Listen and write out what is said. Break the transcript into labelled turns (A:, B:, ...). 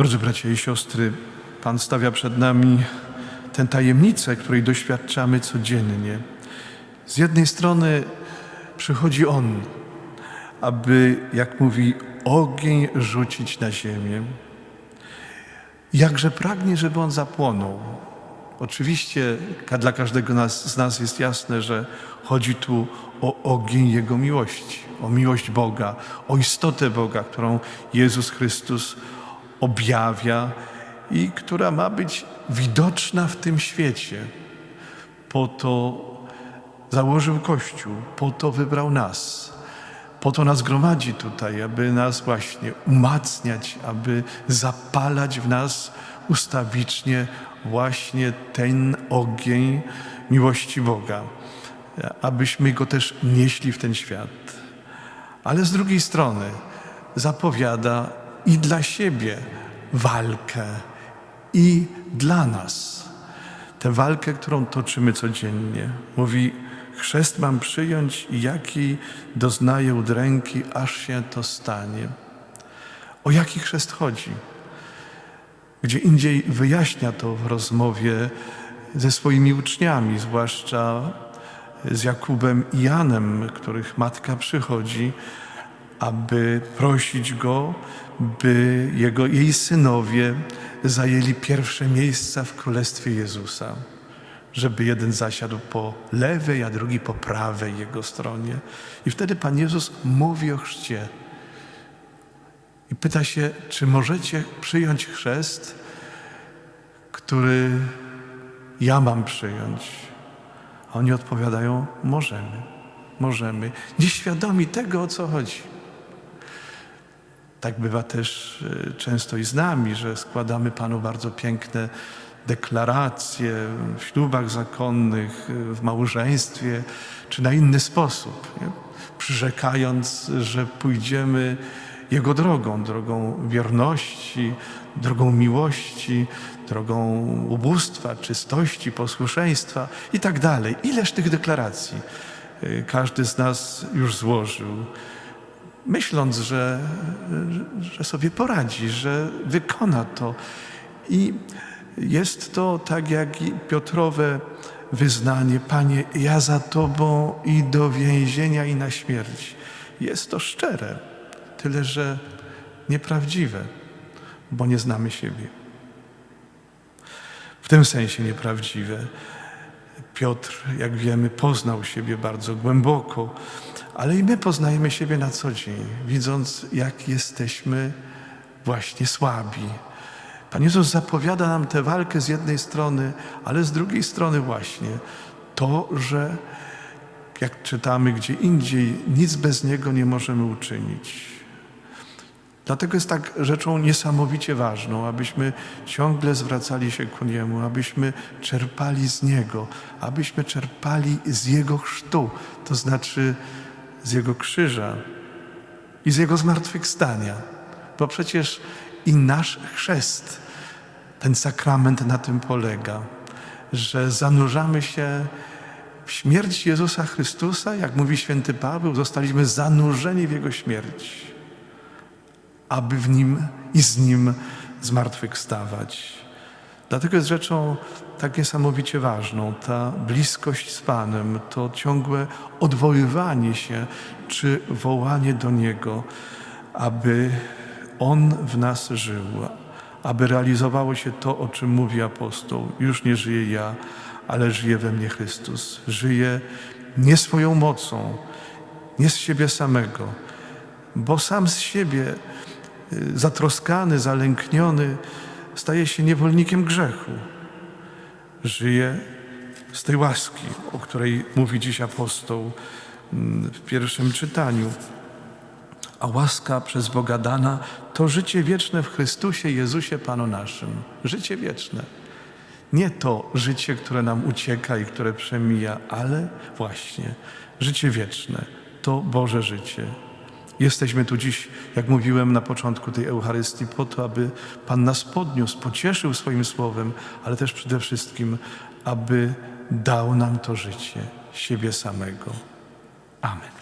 A: Drodzy bracia i siostry, Pan stawia przed nami tę tajemnicę, której doświadczamy codziennie. Z jednej strony przychodzi On, aby, jak mówi, ogień rzucić na ziemię. Jakże pragnie, żeby on zapłonął. Oczywiście dla każdego nas, z nas jest jasne, że chodzi tu o ogień Jego miłości, o miłość Boga, o istotę Boga, którą Jezus Chrystus objawia i która ma być widoczna w tym świecie. Po to założył Kościół, po to wybrał nas. Po to nas gromadzi tutaj, aby nas właśnie umacniać, aby zapalać w nas ustawicznie właśnie ten ogień miłości Boga, abyśmy go też nieśli w ten świat. Ale z drugiej strony zapowiada i dla siebie walkę, i dla nas tę walkę, którą toczymy codziennie. Mówi, chrzest mam przyjąć, jaki doznaję udręki, aż się to stanie. O jaki chrzest chodzi? Gdzie indziej wyjaśnia to w rozmowie ze swoimi uczniami, zwłaszcza z Jakubem i Janem, których matka przychodzi, aby prosić go, by jego, jej synowie zajęli pierwsze miejsca w Królestwie Jezusa. Żeby jeden zasiadł po lewej, a drugi po prawej jego stronie. I wtedy Pan Jezus mówi o chrzcie. I pyta się, czy możecie przyjąć chrzest, który ja mam przyjąć? A oni odpowiadają, możemy, możemy. Nieświadomi tego, o co chodzi. Tak bywa też e, często i z nami, że składamy Panu bardzo piękne deklaracje w ślubach zakonnych, e, w małżeństwie, czy na inny sposób, nie? przyrzekając, że pójdziemy Jego drogą, drogą wierności, drogą miłości, drogą ubóstwa, czystości, posłuszeństwa i tak dalej. Ileż tych deklaracji e, każdy z nas już złożył myśląc, że, że sobie poradzi, że wykona to. I jest to tak jak i Piotrowe wyznanie: Panie, ja za Tobą i do więzienia, i na śmierć. Jest to szczere, tyle że nieprawdziwe, bo nie znamy siebie. W tym sensie nieprawdziwe. Piotr, jak wiemy, poznał siebie bardzo głęboko, ale i my poznajemy siebie na co dzień, widząc, jak jesteśmy właśnie słabi. Pan Jezus zapowiada nam tę walkę z jednej strony, ale z drugiej strony właśnie to, że jak czytamy gdzie indziej, nic bez Niego nie możemy uczynić. Dlatego jest tak rzeczą niesamowicie ważną, abyśmy ciągle zwracali się ku Niemu, abyśmy czerpali z Niego, abyśmy czerpali z Jego chrztu, to znaczy z Jego krzyża i z Jego zmartwychwstania. Bo przecież i nasz chrzest, ten sakrament na tym polega, że zanurzamy się w śmierć Jezusa Chrystusa, jak mówi święty Paweł, zostaliśmy zanurzeni w Jego śmierć aby w nim i z nim zmartwychwstawać. Dlatego jest rzeczą tak niesamowicie ważną ta bliskość z Panem, to ciągłe odwoływanie się czy wołanie do Niego, aby On w nas żył, aby realizowało się to, o czym mówi apostoł. Już nie żyję ja, ale żyje we mnie Chrystus. Żyje nie swoją mocą, nie z siebie samego, bo sam z siebie y, zatroskany, zalękniony, staje się niewolnikiem grzechu. Żyje z tej łaski, o której mówi dziś apostoł mm, w pierwszym czytaniu. A łaska przez Boga dana to życie wieczne w Chrystusie Jezusie Panu naszym. Życie wieczne. Nie to życie, które nam ucieka i które przemija, ale właśnie życie wieczne. To Boże życie. Jesteśmy tu dziś, jak mówiłem na początku tej Eucharystii, po to, aby Pan nas podniósł, pocieszył swoim słowem, ale też przede wszystkim, aby dał nam to życie, siebie samego. Amen.